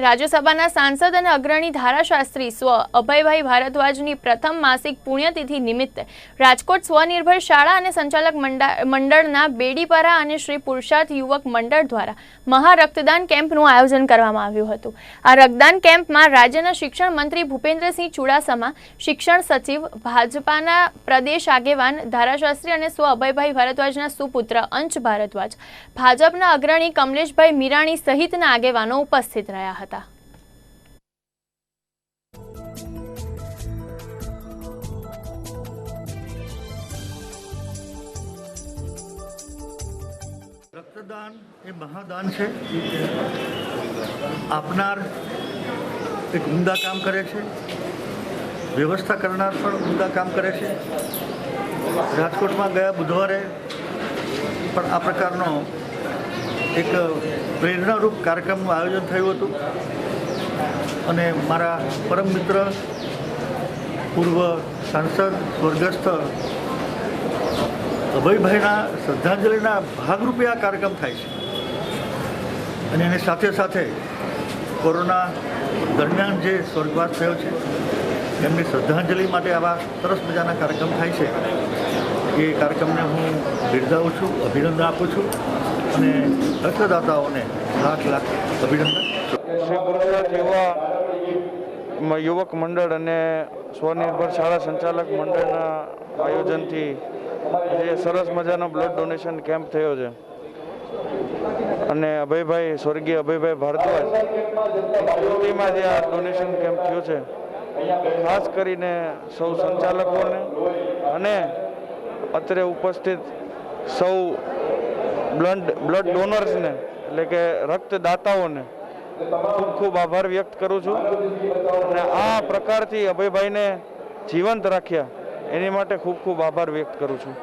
રાજ્યસભાના સાંસદ અને અગ્રણી ધારાશાસ્ત્રી સ્વ અભયભાઈ ભારદ્વાજની પ્રથમ માસિક પુણ્યતિથિ નિમિત્તે રાજકોટ સ્વનિર્ભર શાળા અને સંચાલક મંડા- મંડળના બેડીપરા અને શ્રી પુરુષાર્થ યુવક મંડળ દ્વારા મહા રક્તદાન કેમ્પનું આયોજન કરવામાં આવ્યું હતું. આ રક્તદાન કેમ્પમાં રાજ્યના શિક્ષણ મંત્રી ભૂપેન્દ્રસિંહ ચુડાસમા, શિક્ષણ સચિવ, ભાજપાના પ્રદેશ આગેવાન, ધારાશાસ્ત્રી અને સ્વ અભયભાઈ ભારદ્વાજના સુપુત્ર અંશ ભારદ્વાજ, ભાજપના અગ્રણી કમલેશભાઈ મીરાણી સહિતના આગેવાનો ઉપસ્થિત રહ્યા હતા. રક્તદાન એ મહાદાન છે આપનાર એક ઉમદા કામ કરે છે વ્યવસ્થા કરનાર પણ ઉમદા કામ કરે છે રાજકોટમાં ગયા બુધવારે પણ આ પ્રકારનો એક પ્રેરણારૂપ કાર્યક્રમનું આયોજન થયું હતું. અને મારા પરમ મિત્ર, પૂર્વ સાંસદ, સ્વર્ગસ્થ અભયભાઈના શ્રદ્ધાંજલિના ભાગરૂપે આ કાર્યક્રમ થાય છે. અને એની સાથે સાથે કોરોના દરમિયાન જે સ્વર્ગવાસ થયો છે, એમની શ્રદ્ધાંજલિ માટે આવા સરસ મજાના કાર્યક્રમ થાય છે. એ કાર્યક્રમને હું બિરદાવું છું, અભિનંદન આપું છું. અને રક્તદાતાઓને લાખ લાખ અભિનંદન. શ્રી પુરુષાર્થ યુવા યુવક મંડળ અને સ્વનિર્ભર શાળા સંચાલક મંડળના આયોજનથી જે સરસ મજાનો બ્લડ ડોનેશન કેમ્પ થયો છે. અને અભયભાઈ, સ્વર્ગીય અભયભાઈ ભારદ્વાજ સ્મૃતિમાં જે આ ડોનેશન કેમ્પ થયો છે, ખાસ કરીને સૌ સંચાલકોને અને અત્રે ઉપસ્થિત સૌ બ્લડ બ્લડ ડોનર્સને એટલે કે રક્તદાતાઓને. ખૂબ ખૂબ આભાર વ્યક્ત કરું છું. અને આ પ્રકારથી અભયભાઈને જીવંત રાખ્યા. એની માટે ખૂબ ખૂબ આભાર વ્યક્ત કરું છું.